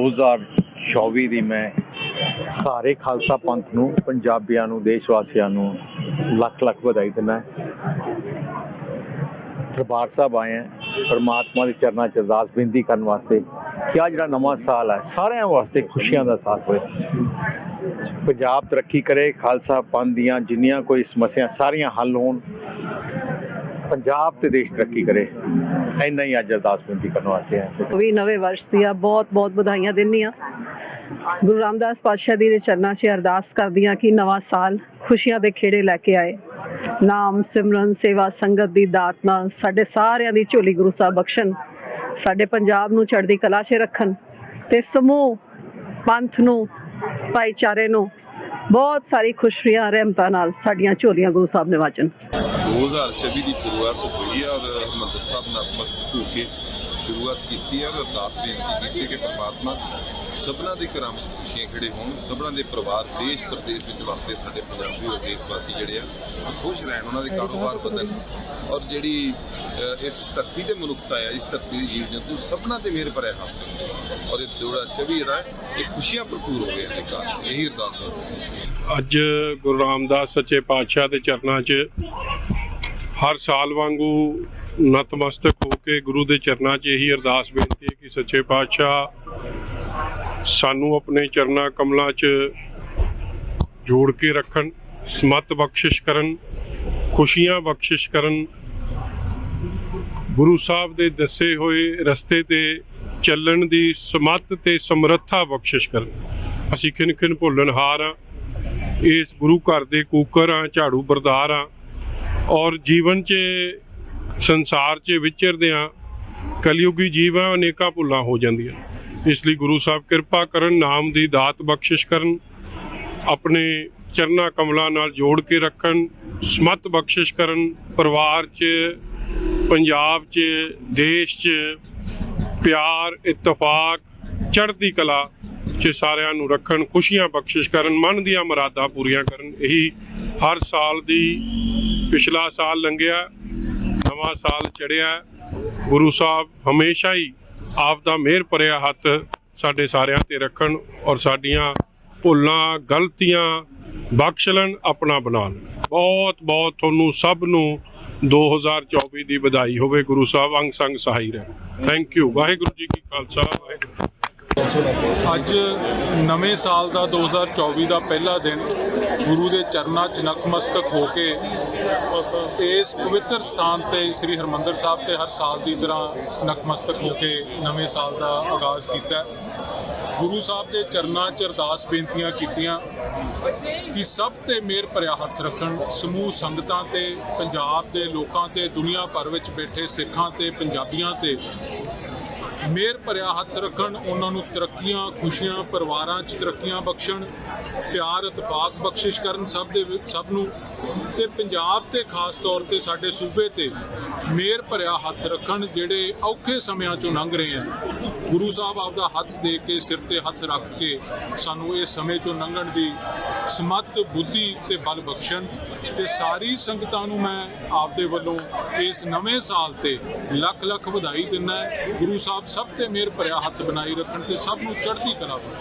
2024 ਦੀ ਮੈਂ ਸਾਰੇ ਖਾਲਸਾ ਪੰਥ ਨੂੰ, ਪੰਜਾਬੀਆਂ ਨੂੰ ਦੇਸ਼ ਵਾਸੀਆਂ ਨੂੰ ਲੱਖ ਲੱਖ ਵਧਾਈ ਦਿੰਦਾ ਦਰਬਾਰ ਸਾਹਿਬ ਆਏ ਹਾਂ, ਪਰਮਾਤਮਾ ਦੇ ਚਰਨਾਂ 'ਚ ਅਰਦਾਸ ਬੇਨਤੀ ਕਰਨ ਵਾਸਤੇ ਕਿ ਆ ਜਿਹੜਾ ਨਵਾਂ ਸਾਲ ਹੈ, ਸਾਰਿਆਂ ਵਾਸਤੇ ਖੁਸ਼ੀਆਂ ਦਾ ਸਾਲ ਹੋਏ ਪੰਜਾਬ ਤਰੱਕੀ ਕਰੇ, ਖਾਲਸਾ ਪੰਥ ਦੀਆਂ ਜਿੰਨੀਆਂ ਕੋਈ ਸਮੱਸਿਆ, ਸਾਰੀਆਂ ਹੱਲ ਹੋਣ। ਪੰਜਾਬ ਤੇ ਦੇਸ਼ ਤਰੱਕੀ ਕਰੇ। ਇੰਨਾ ਹੀ ਅੱਜ ਅਰਦਾਸ ਬੇਨਤੀ ਕਰਨ ਵਾਸਤੇ ਆਏ ਵੀ ਨਵੇਂ ਵਰਸ਼ ਦੀਆਂ ਬਹੁਤ ਬਹੁਤ ਵਧਾਈਆਂ ਦਿੰਦੀ ਹਾਂ ਗੁਰੂ ਰਾਮਦਾਸ ਪਾਤਸ਼ਾਹ ਜੀ ਦੇ ਚਰਨਾਂ 'ਚ ਅਰਦਾਸ ਕਰਦੀ ਹਾਂ ਕਿ ਨਵਾਂ ਸਾਲ ਖੁਸ਼ੀਆਂ ਦੇ ਖੇੜੇ ਲੈ ਕੇ ਆਏ। ਨਾਮ, ਸਿਮਰਨ, ਸੇਵਾ, ਸੰਗਤ ਦੀ ਦਾਤ ਨਾਲ ਸਾਡੇ ਸਾਰਿਆਂ ਦੀ ਝੋਲੀ ਗੁਰੂ ਸਾਹਿਬ ਬਖਸ਼ਣ, ਸਾਡੇ ਪੰਜਾਬ ਨੂੰ ਚੜ੍ਹਦੀ ਕਲਾ 'ਚ ਰੱਖਣ ਤੇ ਸਮੂਹ, ਪੰਥ ਨੂੰ, ਭਾਈਚਾਰੇ ਨੂੰ ਬਹੁਤ ਸਾਰੀ ਖੁਸ਼ੀਆਂ ਰਹਿਮਤਾਂ ਨਾਲ ਸਾਡੀਆਂ ਝੋਲੀਆਂ ਗੁਰੂ ਸਾਹਿਬ ਨੇ ਨਿਵਾਜਣ 2024 ਦੀ ਸ਼ੁਰੂਆਤ ਹੋਈ ਹੈ ਔਰ ਹਰਿਮੰਦਰ ਸਾਹਿਬ ਨਤਮਸਤਕ ਹੋ ਕੇ ਸ਼ੁਰੂਆਤ ਕੀਤੀ ਹੈ ਔਰ ਅਰਦਾਸ ਬੇਨਤੀ ਕੀਤੀ ਕਿ ਪ੍ਰਮਾਤਮਾ ਸਭਨਾਂ ਦੇ ਘਰਾਂ ਵਿੱਚ ਖੁਸ਼ੀਆਂ ਖੜੇ ਹੋਣ, ਸਭਨਾਂ ਦੇ ਪਰਿਵਾਰ ਦੇਸ਼ ਪ੍ਰਦੇਸ਼ ਵਿੱਚ ਵਸਦੇ ਸਾਡੇ ਪੰਜਾਬੀ ਔਰ ਦੇਸ਼ ਵਾਸੀ ਜਿਹੜੇ ਆ, ਉਹ ਖੁਸ਼ ਰਹਿਣ, ਉਹਨਾਂ ਦੇ ਕਾਰੋਬਾਰ ਵਧਣ ਔਰ ਜਿਹੜੀ ਇਸ ਧਰਤੀ ਤੇ ਮਨੁੱਖਤਾ ਹੈ ਇਸ ਧਰਤੀ ਦੀ ਜੀਵ ਜੰਤੂ, ਸਭਨਾਂ ਤੇ ਮਿਹਰ ਭਰਿਆ ਹੱਥ ਔਰ ਇਹ 2024 ਜਿਹੜਾ, ਇਹ ਖੁਸ਼ੀਆਂ ਭਰਪੂਰ ਹੋ ਗਿਆ ਇਹਦੇ ਇਹੀ ਅਰਦਾਸ ਕਰਦਾ ਅੱਜ ਗੁਰੂ ਰਾਮਦਾਸ ਸੱਚੇ ਪਾਤਸ਼ਾਹ ਦੇ ਚਰਨਾਂ 'ਚ ਹਰ ਸਾਲ ਵਾਂਗੂ ਨਤਮਸਤਕ ਹੋ ਕੇ ਗੁਰੂ ਦੇ ਚਰਨਾਂ 'ਚ ਇਹੀ ਅਰਦਾਸ ਬੇਨਤੀ ਹੈ ਕਿ ਸੱਚੇ ਪਾਤਸ਼ਾਹ ਸਾਨੂੰ ਆਪਣੇ ਚਰਨਾਂ ਕਮਲਾਂ 'ਚ ਜੋੜ ਕੇ ਰੱਖਣ, ਸਮਤ ਬਖਸ਼ਿਸ਼ ਕਰਨ, ਖੁਸ਼ੀਆਂ ਬਖਸ਼ਿਸ਼ ਕਰਨ। ਗੁਰੂ ਸਾਹਿਬ ਦੇ ਦੱਸੇ ਹੋਏ ਰਸਤੇ ਤੇ ਚੱਲਣ ਦੀ ਸਮਤ ਤੇ ਸਮਰੱਥਾ ਬਖਸ਼ਿਸ਼ ਕਰਨ। ਅਸੀਂ ਕਿਨ ਕਿਨ ਭੁੱਲਣਹਾਰ ਹਾਂ ਇਸ ਗੁਰੂ ਘਰ ਦੇ ਕੂਕਰ ਆ, ਝਾੜੂ ਬਰਦਾਰ ਆ। ਔਰ ਜੀਵਨ 'ਚ, ਸੰਸਾਰ 'ਚ ਵਿਚਰਦੇ ਆ ਕਲਯੁਗੀ ਜੀਵਾਂ ਅਨੇਕਾਂ ਭੁੱਲਾਂ ਹੋ ਜਾਂਦੀਆਂ। ਇਸ ਲਈ ਗੁਰੂ ਸਾਹਿਬ ਕਿਰਪਾ ਕਰਨ, ਨਾਮ ਦੀ ਦਾਤ ਬਖਸ਼ਿਸ਼ ਕਰਨ, ਆਪਣੇ ਚਰਨਾ ਕਮਲਾਂ ਨਾਲ ਜੋੜ ਕੇ ਰੱਖਣ, ਸਮਤ ਬਖਸ਼ਿਸ਼ ਕਰਨ, ਪਰਿਵਾਰ 'ਚ, ਪੰਜਾਬ 'ਚ, ਦੇਸ਼ 'ਚ ਪਿਆਰ, ਇਤਫਾਕ, ਚੜ੍ਹਦੀ ਕਲਾ 'ਚ ਸਾਰਿਆਂ ਨੂੰ ਰੱਖਣ, ਖੁਸ਼ੀਆਂ ਬਖਸ਼ਿਸ਼ ਕਰਨ, ਮਨ ਦੀਆਂ ਮੁਰਾਦਾਂ ਪੂਰੀਆਂ ਕਰਨ। ਇਹੀ ਹਰ ਸਾਲ ਦੀ ਪਿਛਲਾ ਸਾਲ ਲੰਘਿਆ, ਨਵਾਂ ਸਾਲ ਚੜਿਆ ਗੁਰੂ ਸਾਹਿਬ ਹਮੇਸ਼ਾ ਹੀ ਆਪ ਦਾ ਮਿਹਰ ਭਰਿਆ ਹੱਥ ਸਾਡੇ ਸਾਰਿਆਂ ਤੇ ਰੱਖਣ ਔਰ ਸਾਡੀਆਂ ਭੁੱਲਾਂ, ਗਲਤੀਆਂ ਬਖਸ਼ ਲੈਣ, ਆਪਣਾ ਬਣਾ ਲੈਣ। ਬਹੁਤ ਬਹੁਤ ਤੁਹਾਨੂੰ ਸਭ ਨੂੰ 2024 ਦੀ ਵਧਾਈ ਹੋਵੇ। ਗੁਰੂ ਸਾਹਿਬ ਅੰਗ ਸੰਗ ਸਹਾਈ ਰਹਿਣ। ਥੈਂਕ ਯੂ ਵਾਹਿਗੁਰੂ ਜੀ ਕੀ ਖਾਲਸਾ, ਵਾਹਿਗੁਰੂ ਅੱਜ ਨਵੇਂ ਸਾਲ ਦਾ 2024 ਦਾ ਪਹਿਲਾ ਦਿਨ ਗੁਰੂ ਦੇ ਚਰਨਾਂ 'ਚ ਨਤਮਸਤਕ ਹੋ ਕੇ ਇਸ ਪਵਿੱਤਰ ਸਥਾਨ ਤੇ ਸ੍ਰੀ ਹਰਮੰਦਰ ਸਾਹਿਬ ਤੇ ਹਰ ਸਾਲ ਦੀ ਤਰ੍ਹਾਂ ਨਤਮਸਤਕ ਹੋ ਕੇ ਨਵੇਂ ਸਾਲ ਦਾ ਆਗਾਜ਼ ਕੀਤਾ ਗੁਰੂ ਸਾਹਿਬ ਦੇ ਚਰਨਾਂ 'ਚ ਅਰਦਾਸ ਬੇਨਤੀਆਂ ਕੀਤੀਆਂ ਕਿ ਸਭ ਤੇ ਮਿਹਰ ਭਰਿਆ ਹੱਥ ਰੱਖਣ, ਸਮੂਹ ਸੰਗਤਾਂ ਤੇ, ਪੰਜਾਬ ਦੇ ਲੋਕਾਂ ਤੇ, ਦੁਨੀਆ ਭਰ ਵਿੱਚ ਬੈਠੇ ਸਿੱਖਾਂ ਤੇ, ਪੰਜਾਬੀਆਂ ਤੇ ਮਿਹਰ ਭਰਿਆ ਹੱਥ ਰੱਖਣ, ਉਹਨਾਂ ਨੂੰ ਤਰੱਕੀਆਂ, ਖੁਸ਼ੀਆਂ, ਪਰਿਵਾਰਾਂ 'ਚ ਤਰੱਕੀਆਂ ਬਖਸ਼ਣ, ਪਿਆਰ ਇਤਫਾਕ ਬਖਸ਼ਿਸ਼ ਕਰਨ ਸਭ ਦੇ ਸਭ ਨੂੰ। ਤੇ ਪੰਜਾਬ ਤੇ ਖਾਸ ਤੌਰ ਤੇ ਸਾਡੇ ਸੂਬੇ ਤੇ ਮਿਹਰ ਭਰਿਆ ਹੱਥ ਰੱਖਣ ਜਿਹੜੇ ਔਖੇ ਸਮਿਆਂ 'ਚੋਂ ਲੰਘ ਰਹੇ ਆ। ਗੁਰੂ ਸਾਹਿਬ ਆਪਦਾ ਹੱਥ ਦੇ ਕੇ, ਸਿਰ ਤੇ ਹੱਥ ਰੱਖ ਕੇ ਸਾਨੂੰ ਇਹ ਸਮੇਂ 'ਚੋਂ ਲੰਘਣ ਦੀ ਸਮਤ ਬੁੱਧੀ ਤੇ ਬਲ ਬਖਸ਼ਣ। ਤੇ ਸਾਰੀ ਸੰਗਤਾਂ ਨੂੰ ਮੈਂ ਆਪਦੇ ਵੱਲੋਂ ਇਸ ਨਵੇਂ ਸਾਲ ਤੇ ਲੱਖ ਲੱਖ ਵਧਾਈ ਦਿੰਦਾ ਗੁਰੂ ਸਾਹਿਬ ਸਭ ਤੇ ਮਿਹਰ ਭਰਿਆ ਹੱਥ ਬਣਾਈ ਰੱਖਣ ਤੇ ਸਭ ਨੂੰ ਚੜ੍ਹਦੀ ਕਲਾ ਬਖਸ਼ਣ